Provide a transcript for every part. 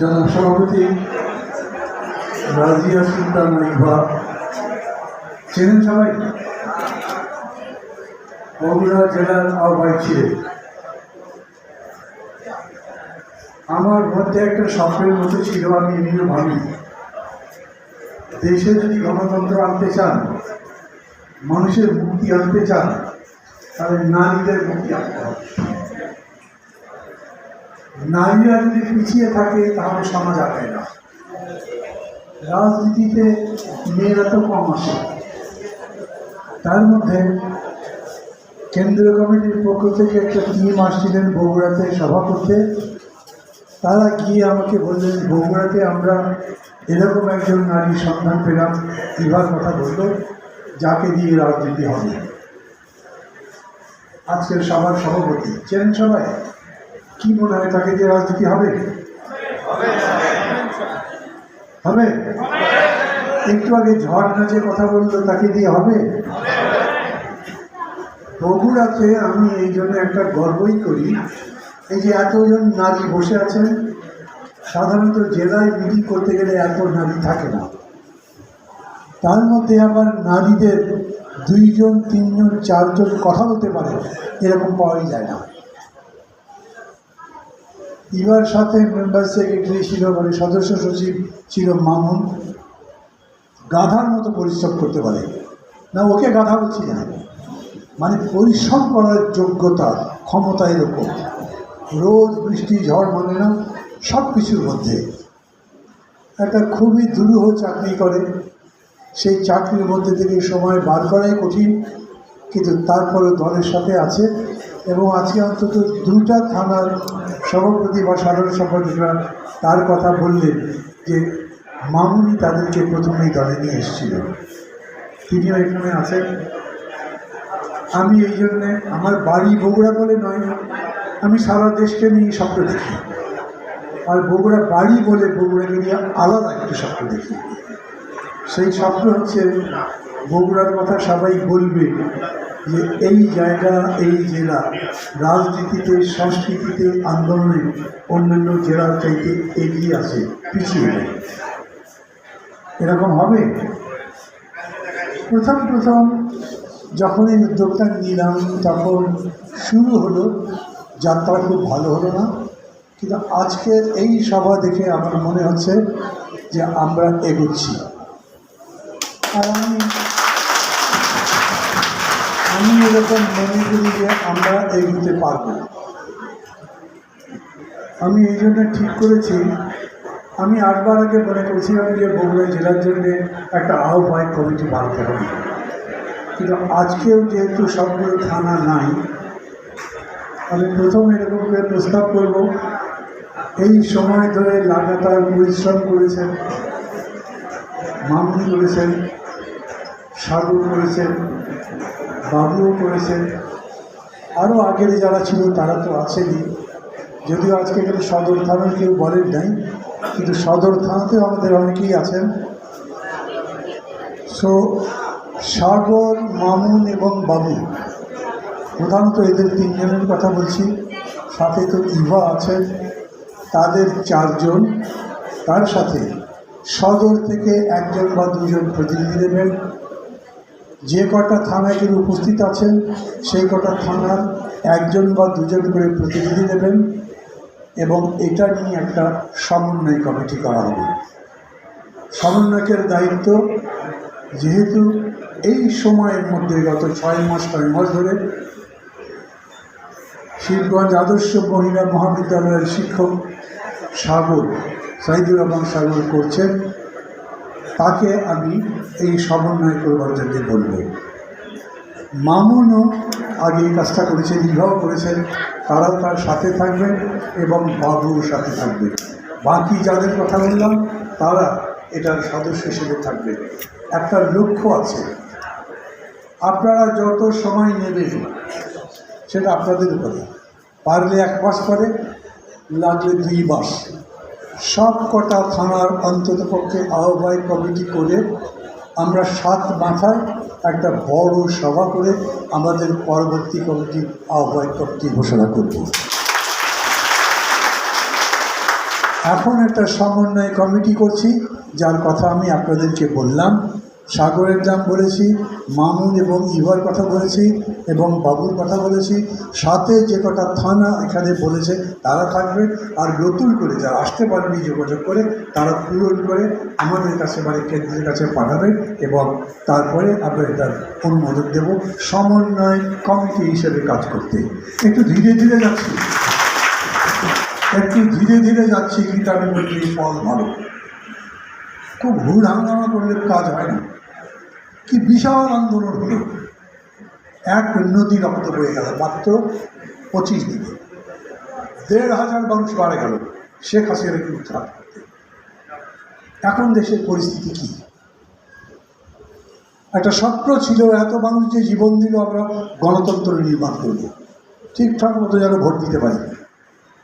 জনসভাপতি রাজিয়া সুলতান ইভা চেনেন সবাই? বগুড়া জেলার আহ্বায়ক ছিলেন। আমার মধ্যে একটা স্বপ্নের মতো ছিল, আমি এমনিও ভাবি দেশে যদি গণতন্ত্র আনতে চান, মানুষের মুক্তি আনতে চান, তাহলে নারীদের মুক্তি আনতে হবে। নারীরা যদি পিছিয়ে থাকে, তাহলে সমাজ আগায় না। রাজনীতিতে মেয়েরা তো কম আসে। তার মধ্যে কেন্দ্রীয় কমিটির পক্ষ থেকে একটা টিম আসছিলেন বগুড়াতে সভা করতে। তারা গিয়ে আমাকে বললেন, বগুড়াতে আমরা এরকম একজন নারীর সন্ধান পেলাম। এবার কথা বলল, যাকে দিয়ে রাজনীতি হবে। আজকের সভার সভাপতি। চেনেন সবাই? কি মনে হয় তাকে দিয়ে রাজনীতি হবে? হবে? একটু আগে ঝড় নাচে কথা বলল, তাকে দিয়ে হবে? বগুড়াতে আমি এই জন্য একটা গর্বই করি। এই যে এতজন নারী বসে আছেন, সাধারণত জেলায় মিটিং করতে গেলে এত নারী থাকে না। তার মধ্যে আবার নারীদের দুইজন, তিনজন, চারজন কথা বলতে পারে, এরকম পাওয়াই যায় না। ইবার সাথে মেম্বার সেক্রেটারি ছিল মানে সদস্য সচিব ছিল মামুন। গাধার মতো পরিশ্রম করতে পারে। না, ওকে গাধা বলছি না। মানে পরিশ্রম করার যোগ্যতা ক্ষমতা এরকম রোদ, বৃষ্টি, ঝড় মানে না সব কিছুর মধ্যে। একটা খুবই দুরূহ চাকরি করে। সেই চাকরির মধ্যে থেকে সময় বার করাই কঠিন, কিন্তু তারপরে দলের সাথে আছে এবং আজকে অন্তত দুটা থানার সভাপতি বা সাধারণ সম্পাদকরা তার কথা বললেন যে মামুনি তাদেরকে প্রথমেই দলে নিয়ে এসেছিল। তিনিও এখানে আছেন। আমি এই জন্যে আমার বাড়ি বগুড়া বলে নয়, আমি সারা দেশকে নিয়ে স্বপ্ন দেখি। আর বগুড়া বাড়ি বলে বগুড়াকে নিয়ে আলাদা একটি স্বপ্ন দেখি। সেই স্বপ্ন হচ্ছে বগুড়ার কথা সবাই বলবে যে এই জায়গা, এই জেলা রাজনীতিতে, সংস্কৃতিতে, আন্দোলনে অন্যান্য জেলার চাইতে এগিয়ে আছে, পিছিয়ে এরকম হবে? প্রথম প্রথম যখন এই উদ্যোগটা নিলাম, তখন শুরু হলো, যাত্রা খুব ভালো হলো না। কিন্তু আজকের এই সভা দেখে আমার মনে হচ্ছে যে আমরা এগোচ্ছি। আর আমি আমি এরকম মনে করি যে আমরা এগোতে পারব। আমি এই জন্য ঠিক করেছি। আমি আটবার আগে মনে করেছিলাম যে বগুড়া জেলার জন্য একটা আহ্বায়ক কমিটি বানাতে হবে কিন্তু আজকেও যেহেতু সবগুলো থানা নাই, আমি প্রথম এরকম করে প্রস্তাব করব। এই সময় ধরে লাগাতার পরিশ্রম করেছেন, মামুন করেছেন, সাগর করেছেন বাবুও করেছেন। আরও আগের যারা ছিল, তারা তো আছেনই। যদিও আজকে এখানে সদর থানার কেউ বলেন নাই, কিন্তু সদর থানাতেও আমাদের অনেকেই আছেন। সো সাগর, মামুন এবং বাবু, প্রধানত এদের তিনজনের কথা বলছি। সাথে তো ইভা আছেন, তাদের চারজন। তার সাথে সদর থেকে একজন বা দুজন প্রতিনিধি দেবেন যে কটা থানায় যিনি উপস্থিত আছেন, সেই কটা থানার একজন বা দুজন করে প্রতিনিধি দেবেন এবং এটা নিয়ে একটা সমন্বয় কমিটি করা হবে। সমন্বয়কের দায়িত্ব যেহেতু এই সময়ের মধ্যে গত ছয় মাস ছয় মাস ধরে শিবগঞ্জ আদর্শ মহিলা মহাবিদ্যালয়ের শিক্ষক সাগর, সাইদুর রহমান সাগর করছেন। তাকে আমি এই সমন্বয় করবার জন্য বলব। মামুনও আগে এই কাজটা করেছেন, বিবাহ করেছেন, তারাও তার সাথে থাকবেন এবং বাবুর সাথে থাকবে বাকি যাদের কথা বললাম, তারা এটার সদস্য হিসেবে থাকবে একটা লক্ষ্য আছে। আপনারা যত সময় নেবেন, সেটা আপনাদের উপরে। পারলে এক মাস পরে, লাগলে দুই মাস। সব কটা থানার অন্ততপক্ষে আহ্বায়ক কমিটি করে আমরা সাত মাথায় একটা বড় সভা করে আমাদের পরবর্তী কমিটি আহ্বায়ক কমিটি ঘোষণা করব। এখন একটা সমন্বয় কমিটি করছি, যার কথা আমি আপনাদেরকে বললাম। সাগরের নাম বলেছি, মামুন এবং ইভার কথা বলেছি এবং বাবুর কথা বলেছি। সাথে যে কটা থানা এখানে বলেছে তারা থাকবে। আর নতুন করে যারা আসতে পারেনি যোগাযোগ করে, তারা পূরণ করে আমাদের কাছে মানে কেন্দ্রের কাছে পাঠাবেন এবং তারপরে আমরা এটার অনুমোদন দেব সমন্বয় কমিটি হিসেবে কাজ করতে। একটু ধীরে ধীরে যাচ্ছি। একটু ধীরে ধীরে যাচ্ছি কিন্তু আমি ফল ভালো খুব হুড় হাঙ্গামা করলে কাজ হয় না। কি বিশাল আন্দোলন হলো। এক নদী রক্ত বয়ে গেল মাত্র পঁচিশ দিনে। দেড় হাজার মানুষ মারা গেল শেখ হাসিনাকে উদ্ধার করতে এখন দেশের পরিস্থিতি কি? একটা স্বপ্ন ছিল, এত মানুষ যে জীবন দিল, আমরা গণতন্ত্র নির্মাণ করব। ঠিকঠাক মতো যেন ভোট দিতে পারি।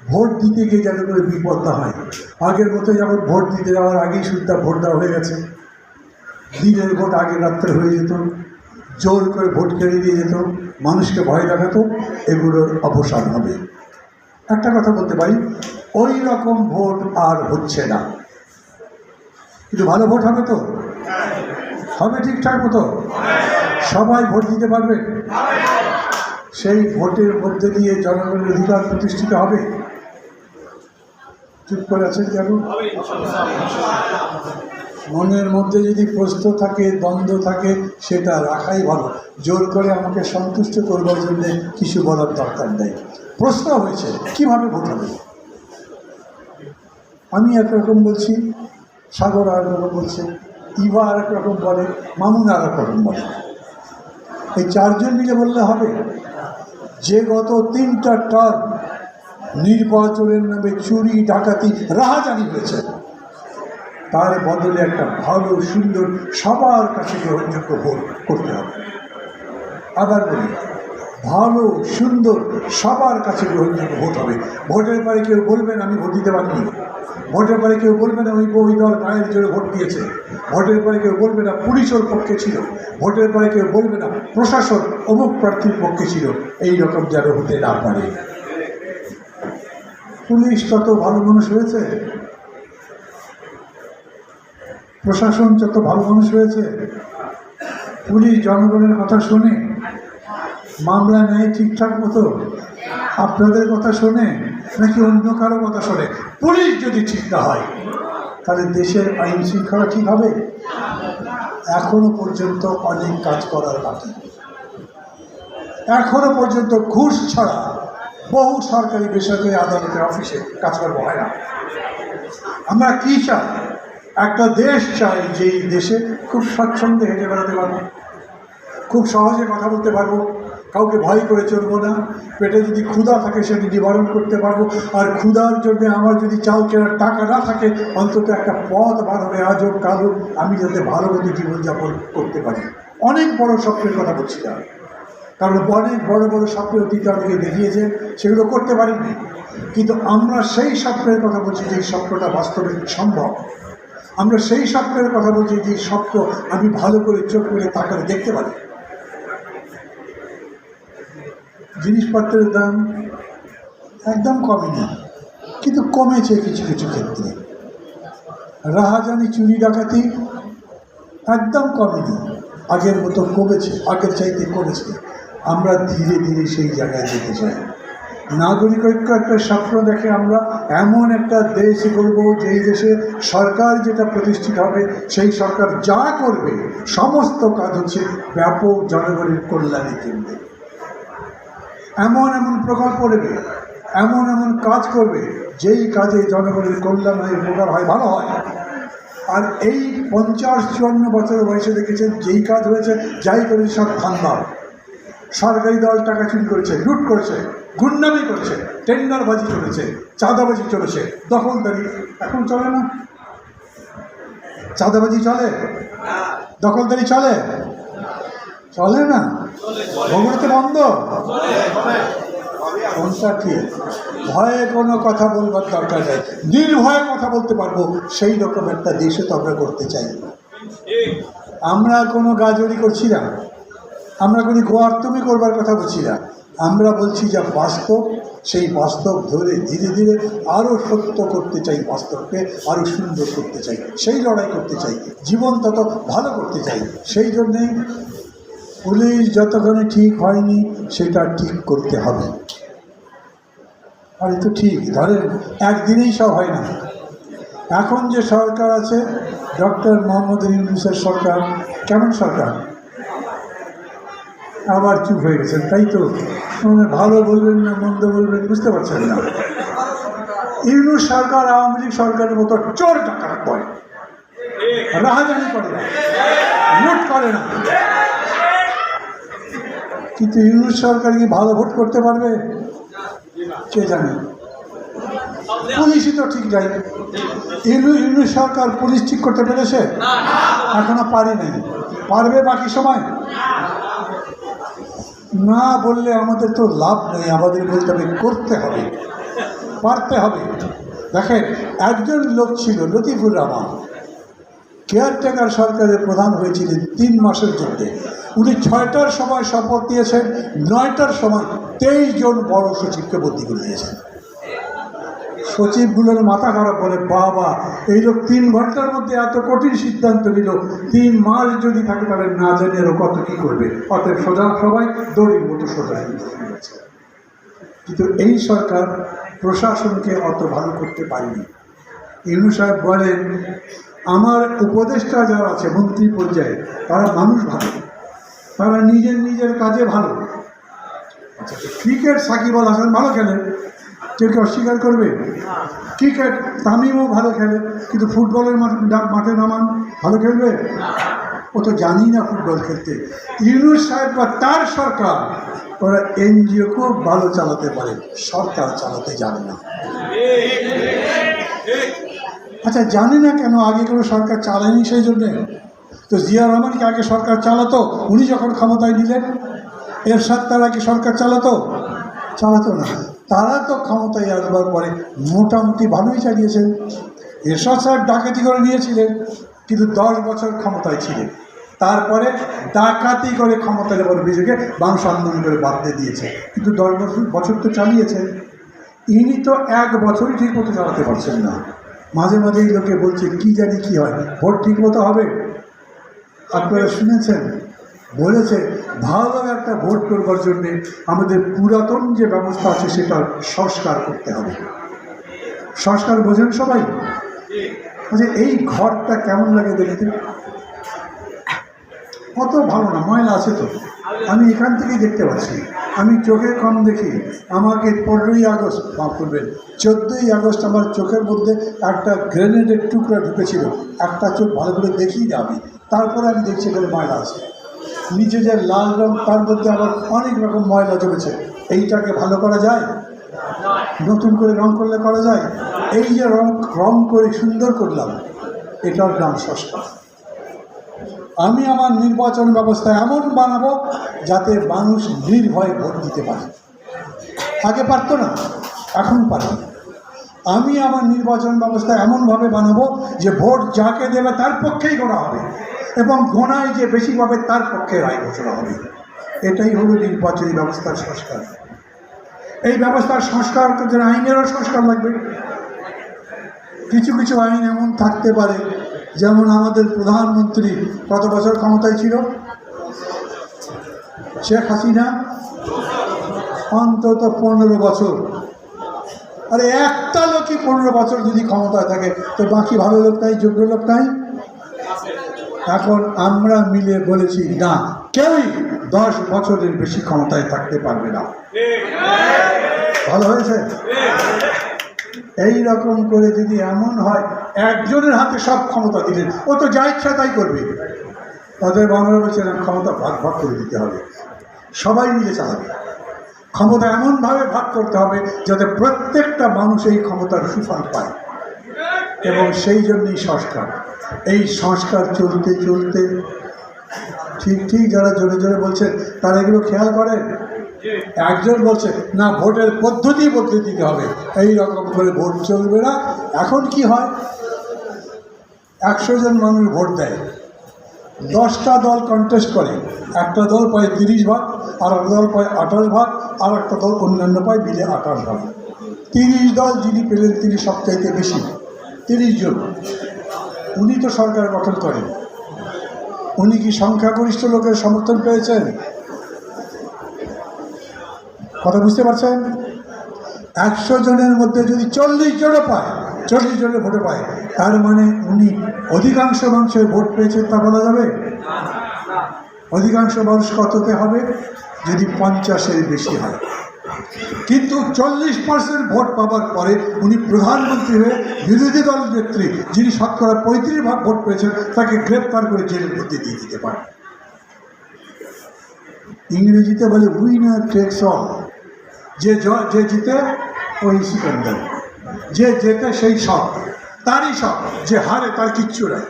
ভোট দিতে গিয়ে যাতে করে বিপদ না হয়। আগের মতো যেমন ভোট দিতে যাওয়ার আগেই সুদ্ধা ভোট দেওয়া হয়ে গেছে। দিনের ভোট আগের রাত্রে হয়ে যেত, জোর করে ভোট কেড়ে দিয়ে যেত, মানুষকে ভয় দেখাতো, এগুলোর অবসান হবে। একটা কথা বলতে পারি, ওই রকম ভোট আর হচ্ছে না। কিন্তু ভালো ভোট হবে তো? হবে ঠিকঠাক মতো? সবাই ভোট দিতে পারবে? সেই ভোটের মধ্যে দিয়ে জনগণের অধিকার প্রতিষ্ঠিত হবে? চুপ করে আছেন কেন? মনের মধ্যে যদি প্রশ্ন থাকে, দ্বন্দ্ব থাকে, সেটা রাখাই ভালো। জোর করে আমাকে সন্তুষ্ট করবার জন্যে কিছু বলার দরকার নেই। প্রশ্ন হয়েছে, কীভাবে ভোট হবে? আমি একরকম বলছি, সাগর আর রকম বলছে, ইভা আর এক রকম বলে, মামুন আর এক রকম বলে। এই চারজন মিলে বললে হবে। যে গত তিনটা টার্ম নির্বাচনের নামে চুরি, ডাকাতি, রাহাজানি হয়েছে। তার বদলে একটা ভালো, সুন্দর, সবার কাছে গ্রহণযোগ্য ভোট করতে হবে। আবার বলি, ভালো, সুন্দর, সবার কাছে গ্রহণযোগ্য ভোট হবে। ভোটের পরে কেউ বলবেন, আমি ভোট দিতে পারিনি। ভোটের পরে কেউ বলবে না ওই দল পায়ের জোরে ভোট দিয়েছে। ভোটের পরে কেউ বলবে না পুলিশ ওর পক্ষে ছিল। ভোটের পরে কেউ বলবে না প্রশাসন অমুক প্রার্থীর পক্ষে ছিল। এই রকম যেন হতে না পারে। পুলিশ তত ভালো মানুষ হয়েছে? প্রশাসন যত ভালো মানুষ হয়েছে, পুলিশ জনগণের কথা শোনে, মামলা নেয় ঠিকঠাক মতো, আপনাদের কথা শোনে, নাকি অন্য কারও কথা শোনে, পুলিশ যদি ঠিক না হয়, তাহলে দেশের আইন শৃঙ্খলা ঠিক হবে? এখনও পর্যন্ত অনেক কাজ করার বাকি। এখনও পর্যন্ত ঘুষ ছাড়া বহু সরকারি বেসরকারি আদালতের অফিসে কাজকর্ম হয় না। আমরা কী চাই? একটা দেশ চাই যেই দেশে খুব স্বচ্ছন্দে হেঁটে বেড়াতে পারব। খুব সহজে কথা বলতে পারব। কাউকে ভয় করে চলবো না। পেটে যদি ক্ষুধা থাকে সেটি নিবারণ করতে পারব। আর ক্ষুধার জন্য আমার যদি চাল কেনার টাকা না থাকে, অন্তত একটা পথ বার হবে। আজ হোক, কাল হোক, আমি যাতে ভালো মতো জীবনযাপন করতে পারি। অনেক বড় স্বপ্নের কথা বলছি না কারণ অনেক বড় বড় স্বপ্ন অতীতে আমাকে দেখিয়েছে সেগুলো করতে পারিনি। কিন্তু আমরা সেই স্বপ্নের কথা বলছি যে স্বপ্নটা বাস্তবে সম্ভব। আমরা সেই স্বপ্নের কথা বলছি যে স্বপ্ন আমি ভালো করে চোখ করে তাকালে দেখতে পারি। জিনিসপত্রের দাম একদম কমেনি কিন্তু কমেছে কিছু কিছু ক্ষেত্রে। রাহাজানি চুরি ডাকাতি একদম কমেনি আগের মতো কমেছে, আগের চাইতে কমেছে। আমরা ধীরে ধীরে সেই জায়গায় যেতে চাই। নাগরিক ঐক্য একটা স্বপ্ন দেখে আমরা এমন একটা দেশ করব যেই দেশে সরকার যেটা প্রতিষ্ঠিত হবে, সেই সরকার যা করবে, সমস্ত কাজ হচ্ছে ব্যাপক জনগণের কল্যাণের জন্য। এমন এমন প্রকল্প নেবে, এমন এমন কাজ করবে, যেই কাজে জনগণের কল্যাণ হয়, উপকার হয়, ভালো হয়। আর এই পঞ্চাশ চুয়ান্ন বছর বয়সে দেখেছেন, যেই কাজ হয়েছে, যাই করেছে সব ধান্দা সরকারি দল টাকা চুরি করেছে, লুট করেছে। গুন্ডামি করেছে, টেন্ডারবাজি চলেছে, চাঁদাবাজি চলেছে। দখলদারি, এখন চলে না? চাঁদাবাজি চলে? দখলদারি চলে? চলে না? ভবনতে বন্ধ? ঠিক? ভয়ে কোনো কথা বলবার দরকার নেই। নির্ভয়ে কথা বলতে পারব, সেই রকম একটা দেশে তো আমরা করতে চাই। আমরা কোনো গাজরি করছি না। আমরা কোনো গোয়ার্তমি করবার কথা বলছি না। আমরা বলছি যা বাস্তব, সেই বাস্তব ধরে ধীরে ধীরে আরও সত্য করতে চাই বাস্তবকে আরও সুন্দর করতে চাই, সেই লড়াই করতে চাই, জীবন তত ভালো করতে চাই। সেই জন্যেই পুলিশ যতক্ষণে ঠিক হয়নি, সেটা ঠিক করতে হবে। আর তো ঠিক, ধরেন একদিনেই সব হয় না। এখন যে সরকার আছে, ডক্টর মোহাম্মদ ইউনুসের সরকার, কেমন সরকার? আবার চুপ হয়ে গেছেন, তাই তো? মানে ভালো বলবেন না, মন্দ বলবেন, বুঝতে পারছেন না। ইউনুস সরকার, আওয়ামী লীগ সরকারের মতো চোর ডাকাত করে রাহাজানি করে না, লুট করে না। কিন্তু ইউনুস সরকার কি ভালো ভোট করতে পারবে? কে জানে? পুলিশই তো ঠিক নাই ইউনু ইউনুস সরকার পুলিশ ঠিক করতে পেরেছে? এখনও পারে নাই পারবে বাকি সময়? না বললে আমাদের তো লাভ নেই, আমাদের বলতে হবে করতে হবে, পারতে হবে। দেখেন, একজন লোক ছিল লতিফুর রহমান। কেয়ারটেকার সরকারের প্রধান হয়েছিলেন তিন মাসের জন্য উনি ছয়টার সময় শপথ দিয়েছেন, নয়টার সময় তেইশ জন বড় সচিবকে বদলি করে দিয়েছেন। সচিবগুলোর মাথা খারাপ বলে, বাবা, এই লোক তিন ঘণ্টার মধ্যে এত কঠিন সিদ্ধান্ত নিল। তিন মাস যদি থাকে, তাহলে না জানি আরও কত কী করবে। অতএব সোজা সবাই, দড়ির মতো সোজা কিন্তু এই সরকার প্রশাসনকে অত ভালো করতে পারেনি। ইনু সাহেব বলেন, আমার উপদেষ্টা যারা আছে, মন্ত্রী পর্যায়ে, তারা মানুষ ভালো। তারা নিজের নিজের কাজে ভালো। আচ্ছা ক্রিকেট সাকিব আল হাসান ভালো খেলেন। কেউ কি অস্বীকার করবে? ক্রিকেট তামিমও ভালো খেলে, কিন্তু ফুটবলের মাঠে নামান, ভালো খেলবে? ও তো জানি না ফুটবল খেলতে। ইউনুস সাহেব বা তার সরকার, ওরা এনজিও খুব ভালো চালাতে পারে, সরকার চালাতে জানে না। আচ্ছা জানি না কেন আগে কোনো সরকার চালায়নি সেই জন্যে? তো জিয়া রহমানকে আগে সরকার চালাতো, উনি যখন ক্ষমতায় নিলেন, এরশাদ তারা কি সরকার চালাতো? চালাতো না। তারা তো ক্ষমতায় আসবার পরে মোটামুটি ভালোই চালিয়েছেন। এরশাদ সাহেব ডাকাতি করে নিয়েছিলেন, কিন্তু দশ বছর ক্ষমতায় ছিলেন। তারপরে ডাকাতি করে ক্ষমতার এবার বিজেকে মানুষ আন্দোলন করে দিয়ে দিয়েছে। কিন্তু দশ বছর বছর তো চালিয়েছেন। ইনি তো এক বছরই ঠিক মতো চালাতে পারছেন না। মাঝে মাঝেই লোকে বলছে, কি জানি কি হয়? ভোট ঠিক মতো হবে? আপনারা শুনেছেন। বলেছে ভালো একটা ভোট করবার জন্যে আমাদের পুরাতন যে ব্যবস্থা আছে সেটা সংস্কার করতে হবে। সংস্কার বোঝেন সবাই? আচ্ছা এই ঘরটা কেমন লাগে দেখতে? কত ভালো না, ময়লা আছে তো। আমি এখান থেকেই দেখতে পাচ্ছি। আমি চোখে কম দেখি। আমাকে পনেরোই আগস্ট, মাফ করবেন, চোদ্দোই আগস্ট আমার চোখের মধ্যে একটা গ্রেনেডের টুকরা ঢুকেছিল। একটা চোখ ভালো করে দেখি না আমি। তারপরে আমি দেখছি এখানে ময়লা আছে। নিচে যে লাল রং, তার মধ্যে আবার অনেক রকম ময়লা জমেছে। এইটাকে ভালো করা যায়? নতুন করে রং করলে করা যায়? এই যে রং রং করে সুন্দর করলাম, এটার নাম সংস্কার। আমি আমার নির্বাচন ব্যবস্থা এমন বানাবো যাতে মানুষ নির্ভয়ে ভোট দিতে পারে। আগে পারতো না, এখন পারে। আমি আমার নির্বাচন ব্যবস্থা এমনভাবে বানাবো যে ভোট যাকে দেবে তার পক্ষেই করা হবে। এবং গোনায় যে বেশি পাবে তার পক্ষে রায় ঘোষণা হবে। এটাই হলো নির্বাচনী ব্যবস্থার সংস্কার। এই ব্যবস্থার সংস্কার করতে আইনেরও সংস্কার লাগবে। কিছু কিছু আইন এমন থাকতে পারে, যেমন আমাদের প্রধানমন্ত্রী কত বছর ক্ষমতায় ছিল? শেখ হাসিনা? অন্তত পনেরো বছর। আরে একটা লোকই পনেরো বছর যদি ক্ষমতায় থাকে, তো বাকি ভালো লোক নাই, যোগ্য লোক নাই। এখন আমরা মিলে বলেছি, না, কেউই দশ বছরের বেশি ক্ষমতায় থাকতে পারবে না। ভালো হয়েছে? এই রকম করে যদি এমন হয়, একজনের হাতে সব ক্ষমতা দিলেন ও তো যা ইচ্ছা তাই করবে। তাদের আমরা বলছেন ক্ষমতা ভাগ ভাগ করে দিতে হবে। সবাই মিলে চালাবে। ক্ষমতা এমনভাবে ভাগ করতে হবে যাতে প্রত্যেকটা মানুষ এই ক্ষমতার সুফল পায়। এবং সেই জন্যই সংস্কার। এই সংস্কার চলতে চলতে, ঠিক ঠিক যারা জোরে জোরে বলছেন তারা এগুলো খেয়াল করেন? একজন বলছে, না, ভোটের পদ্ধতি বদলে দিতে হবে। এই রকম করে ভোট চলবে না। এখন কি হয়? একশো জন মানুষ ভোট দেয়। দশটা দল কন্টেস্ট করে। একটা দল পায় তিরিশ ভাগ, আর একটা দল পায় আঠাশ ভাগ, আর একটা দল অন্যান্য পায় মিলে আঠাশ ভাগ। তিরিশ দল যিনি পেলেন, তিনি সবচাইতে বেশি। তিরিশ জন। উনি তো সরকার গঠন করেন। উনি কি সংখ্যাগরিষ্ঠ লোকের সমর্থন পেয়েছেন? কথা বুঝতে পারছেন? একশো জনের মধ্যে যদি চল্লিশ জনও পায়, চল্লিশ জনের ভোটে পায়, তার মানে উনি অধিকাংশ মানুষের ভোট পেয়েছেন তা বলা যাবে? অধিকাংশ মানুষ কততে হবে? যদি পঞ্চাশের বেশি হয়। কিন্তু চল্লিশ পার্সেন্ট ভোট পাওয়ার পরে উনি প্রধানমন্ত্রী হয়ে বিরোধী দল নেত্রী, যিনি শতকরা পঁয়ত্রিশ ভাগ ভোট পেয়েছেন, তাকে গ্রেপ্তার করে জেলের মধ্যে দিয়ে দিতে পারেন ইংরেজিতে বলে উইনার টেক্স অল যে যে জিতে, ওই সিকান্দার যে জেতে, সেই সব। তারই সব। যে হারে, তার কিচ্ছু নাই।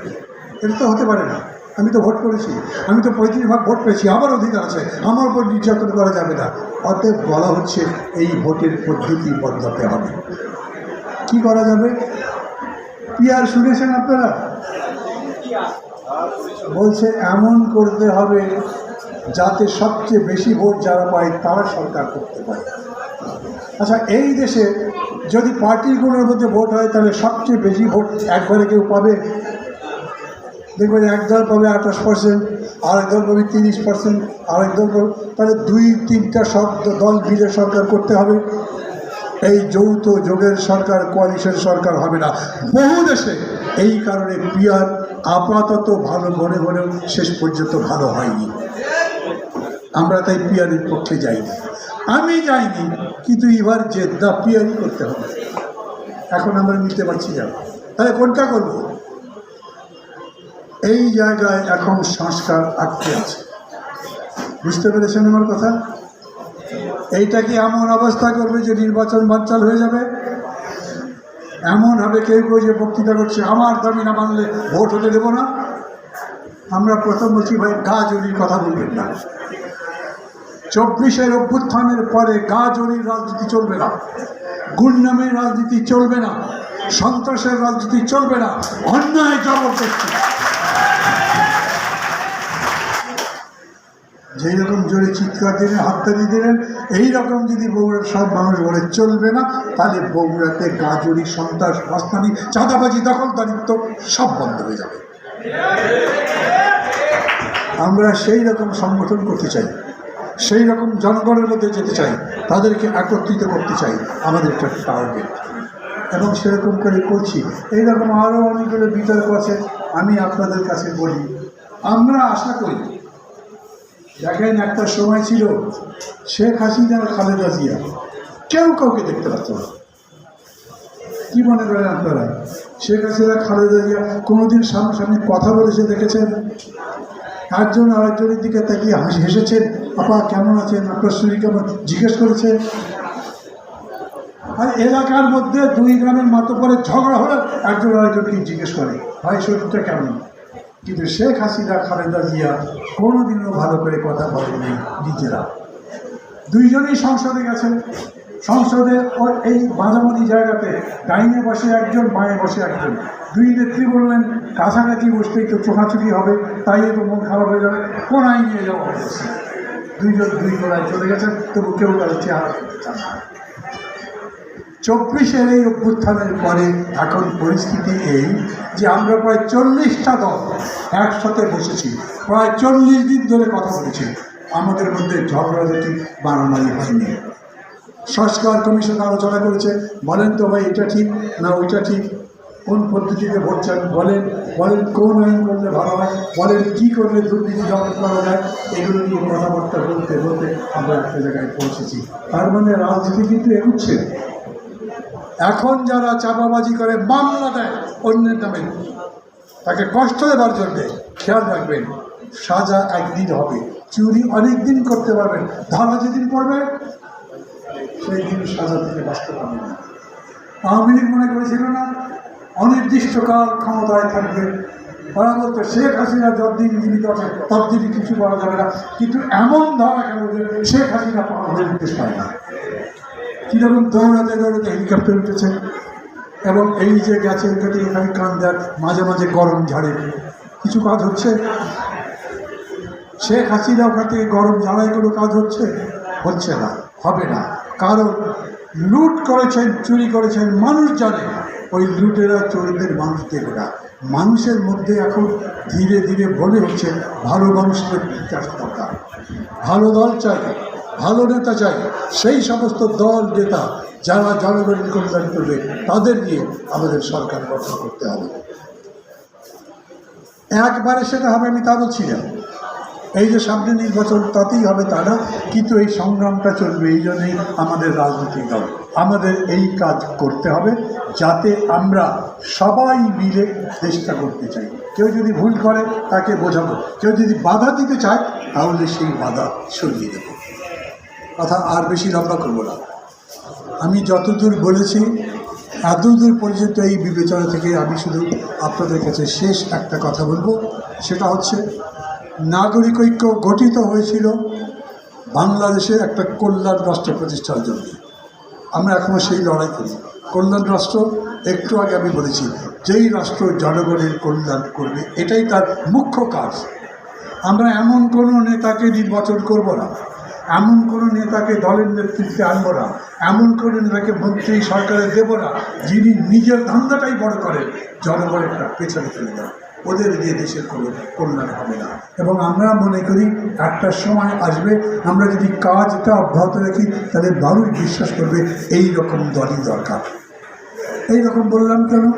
এটা তো হতে পারে না। আমি তো ভোট করেছি। আমি তো পঁয়ত্রিশ ভাগ ভোট পেয়েছি, আমার অধিকার আছে, আমার উপর নির্যাতন করা যাবে না। অতএব বলা হচ্ছে এই ভোটের পদ্ধতি বদলাতে হবে। কি করা যাবে? পিয়ার শুনেছেন আপনারা? বলছে, এমন করতে হবে যাতে সবচেয়ে বেশি ভোট যারা পায়, তারা সরকার করতে পারে। আচ্ছা এই দেশে যদি পার্টিগুলোর মধ্যে ভোট হয়, তাহলে সবচেয়ে বেশি ভোট একবারে কেউ পাবে? দেখবেন এক দল পাবে আঠাশ পার্সেন্ট আরেক দল পাবে তিরিশ পার্সেন্ট আরেক দল পাবে, তাহলে দুই তিনটা সব দল মিলে সরকার করতে হবে। এই যৌথ যোগের সরকার কোয়ালিশন সরকার হবে না। বহু দেশে এই কারণে পিয়ার আপাতত ভালো মনে হলেও শেষ পর্যন্ত ভালো হয়নি। আমরা তাই পিয়ারের পক্ষে যাইনি। আমি যাইনি, কিন্তু এবার জেদ্দা পিয়ারই করতে হবে। এখন আমরা নিতে পারছি না। তাহলে কোনটা করব? এই জায়গায় এখন সংস্কার আটকে আছে। বুঝতে পেরেছেন আমার কথা? এইটা কি এমন অবস্থা করবে যে নির্বাচন বানচাল হয়ে যাবে? এমন হবে কেউ কেউ যে বক্তৃতা করছে, আমার দাবি না মানলে ভোট হতে দেবো না। আমরা প্রথম বলছি, ভাই, গা জড়ির কথা বলবেন না। চব্বিশের অভ্যুত্থানের পরে গা জড়ির রাজনীতি চলবে না। গুন্ডামের রাজনীতি চলবে না। সন্ত্রাসের রাজনীতি চলবে না। অন্যায় জবরদস্তি যেই রকম জোরে চিৎকার দিলেন, হাততালি দিলেন, এই রকম যদি বগুড়ার সব মানুষ বলে, চলবে না তাহলে বগুড়াতে গাজরি সন্ত্রাস মাস্তানি চাঁদাবাজি, দখলদারিত্ব সব বন্ধ হয়ে যাবে। আমরা সেই রকম সংগঠন করতে চাই, সেই রকম জনগণের মধ্যে যেতে চাই, তাদেরকে একত্রিত করতে চাই, আমাদের একটা টার্গেট এবং সেরকম করে করছি। এইরকম আরও অনেকগুলো বিতর্ক আছে, আমি আপনাদের কাছে বলি। আমরা আশা করি দেখেন একটা সময় ছিল, শেখ হাসিনা আর খালেদা জিয়া। কেউ কাউকে দেখতে পাচ্ছ না। কি মনে করেন আপনারা? শেখ হাসিনা, খালেদা জিয়া কোনোদিন সামনাসামনি কথা বলেছে দেখেছেন? একজন আরেকজনের দিকে তাকিয়ে হাসি হেসেছেন, আপা, কেমন আছেন? আপনার শরীর কেমন? জিজ্ঞেস করেছে আর এলাকার মধ্যে দুই গ্রামের মাত্র পরে ঝগড়া হলে একজন আরেকজনকে জিজ্ঞেস করে, ভাই, শরীরটা কেমন? কিন্তু শেখ হাসিনা খালেদা জিয়া কোনোদিনও ভালো করে কথা বলেনি নিজেরা। দুইজনেই সংসদে গেছেন। সংসদে এই মাঝামাঝি জায়গাতে ডাইনে বসে একজন মায়ে বসে একজন। দুই নেত্রী বললেন, কাছাকাছি বসতে একটু চোখাচুকি হবে, তাই একটু মন খারাপ হয়ে যাবে, কোনায় নিয়ে যাওয়া হয়েছে দুইজন দুই কোনায় চলে গেছেন, তবু কেউ তাদের চেহারা চান না। চব্বিশের এই অভ্যুত্থানের পরে এখন পরিস্থিতি এই যে আমরা প্রায় চল্লিশটা দল একসাথে বসেছি, প্রায় চল্লিশ দিন ধরে কথা বলেছি। আমাদের মধ্যে ঝগড়াঝাটি বাড়াবাড়ি হয়নি। সংস্কার কমিশন আলোচনা করেছে, বলেন তো ভাই এটা ঠিক না ওইটা ঠিক? কোন পদ্ধতিতে ভোট চান বলেন বলেন কোন আইন করলে ভালো হয়, বলেন কী করলে দুর্নীতি দমন করা যায়, এগুলো নিয়ে কথাবার্তা বলতে বলতে আমরা একটা জায়গায় পৌঁছেছি। তার মানে রাজনীতি কিন্তু এগুচ্ছে। এখন যারা চাপাবাজি করে, মামলা দেয়, অন্যের নামে। তাকে কষ্ট দেবার জন্যে খেয়াল রাখবেন, সাজা একদিন হবে। চুরি অনেক দিন করতে পারবেন। ধরা যেদিন পড়বে, সেই দিন সাজা থেকে বাঁচতে পারবেন না। আওয়ামী লীগ মনে করেছিল না? অনির্দিষ্টকাল ক্ষমতায় থাকবে। ওরা বলতো শেখ হাসিনা যতদিন জীবিত আছে, ততদিনই কিছু করা যাবে না। কিন্তু এমন ধরা কেন শেখ হাসিনা পাওয়া হয়ে পারে না। কীরকম দৌড়াতে দৌড়াতে হেলিকপ্টার উঠেছে? এবং এই যে গেছে এখানে এখানে কান দেয় মাঝে মাঝে গরম ঝাড়ে। কিছু কাজ হচ্ছে? শেখ হাসিনা ওখান থেকে গরম জ্বালায় কোনো কাজ হচ্ছে? হচ্ছে না, হবে না। কারণ লুট করেছেন, চুরি করেছেন মানুষ জানে ওই লুটেরা, চোরদের মানুষ দেবে না। মানুষের মধ্যে এখন ধীরে ধীরে বলে হচ্ছে ভালো মানুষের বিকাশ দরকার। ভালো দল চাই। ভালো নেতা চাই। সেই সমস্ত দল, নেতা যারা জনগণের কল্যাণ করবে, তাদের নিয়ে আমাদের সরকার গঠন করতে হবে। একবারে সেটা হবে আমি তা বলছি না। এই যে সামনে নির্বাচন, তাতেই হবে তা না, কিন্তু এই সংগ্রামটা চলবে এই জন্যই আমাদের রাজনৈতিক দল। আমাদের এই কাজ করতে হবে যাতে আমরা সবাই মিলে চেষ্টা করতে চাই। কেউ যদি ভুল করে, তাকে বোঝাবো। কেউ যদি বাধা দিতে চায়, তাহলে সেই বাধা সরিয়ে দেবো। কথা আর বেশি লম্বা করব না। আমি যতদূর বলেছি, এতদূর পর্যন্ত এই বিবেচনা থেকে আমি শুধু আপনাদের কাছে শেষ একটা কথা বলব। সেটা হচ্ছে, নাগরিক ঐক্য গঠিত হয়েছিল বাংলাদেশের একটা কল্যাণ রাষ্ট্র প্রতিষ্ঠার জন্য। আমরা এখনও সেই লড়াই করি। কল্যাণ রাষ্ট্র, একটু আগে আমি বলেছি, যেই রাষ্ট্র জনগণের কল্যাণ করবে, এটাই তার মুখ্য কাজ। আমরা এমন কোনো নেতাকে নির্বাচন করব না। এমন কোনো নেতাকে দলের নেতৃত্বে আনব না। এমন কোনো নেতাকে মন্ত্রী, সরকারে দেব না, যিনি নিজের ধান্দাটাই বড় করেন। জনগণেরটা পেছনে ফেলে দেন ওদের দিয়ে দেশের কোনো কল্যাণ হবে না। এবং আমরা মনে করি, একটা সময় আসবে, আমরা যদি কাজটা অব্যাহত রাখি, তাহলে মানুষ বিশ্বাস করবে, এই রকম দলই দরকার। এই রকম বললাম কেন?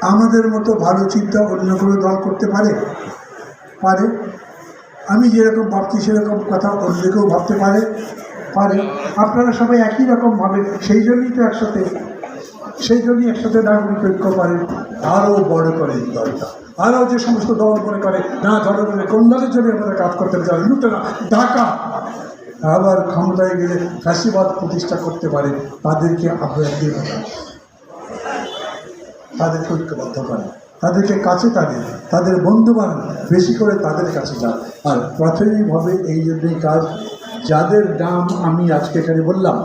আমাদের মতো ভালো চিন্তা অন্য কোনো দল করতে পারে? পারে। আমি যেরকম ভাবছি সেরকম কথা অন্য কেউ ভাবতে পারে পারে। আপনারা সবাই একই রকম ভাবে সেই জন্যই তো একসাথে, সেই জন্যই একসাথে নাগরিক ঐক্য করেন আরও বড় করে দলটা। আরও যে সমস্ত দল মনে করে, না জনগণের কল্যাণের জন্য আমাদের কাজ করতে যারা লুটে না টাকা আবার ক্ষমতায় গেলে ফ্যাসিবাদ প্রতিষ্ঠা করতে পারে, তাদেরকে আমরা দিয়ে তাদেরকে ঐক্যবদ্ধ করেন তাদেরকে কাছে টানে, তাদের বন্ধু বেশি করে তাদের কাছে যান আর প্রাথমিকভাবে এই জন্যই কাজ, যাদের নাম আমি আজকে এখানে বললাম,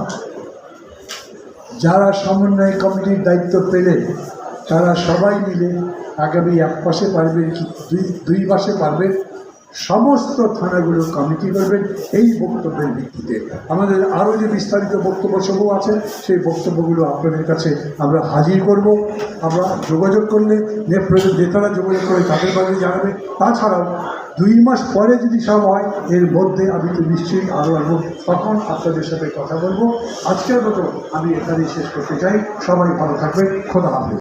যারা সমন্বয় কমিটির দায়িত্ব পেলেন, তারা সবাই মিলে আগামী এক মাসে পারবেন কি, দুই দুই মাসে পারবেন সমস্ত থানাগুলো কমিটি করবেন। এই বক্তব্যের ভিত্তিতে আমাদের আরও যে বিস্তারিত বক্তব্য সমূহ আছে, সেই বক্তব্যগুলো আপনাদের কাছে আমরা হাজির করব। আমরা যোগাযোগ করলে নেতারা যোগাযোগ করে তাদের বাড়ি জানাবে। তাছাড়াও দুই মাস পরে যদি সব হয়, এর মধ্যে আমি তো নিশ্চয়ই আরও আসব তখন আপনাদের সাথে কথা বলব। আজকের মতো আমি এখানেই শেষ করতে চাই। সবাই ভালো থাকবেন। খোদা হাফেজ।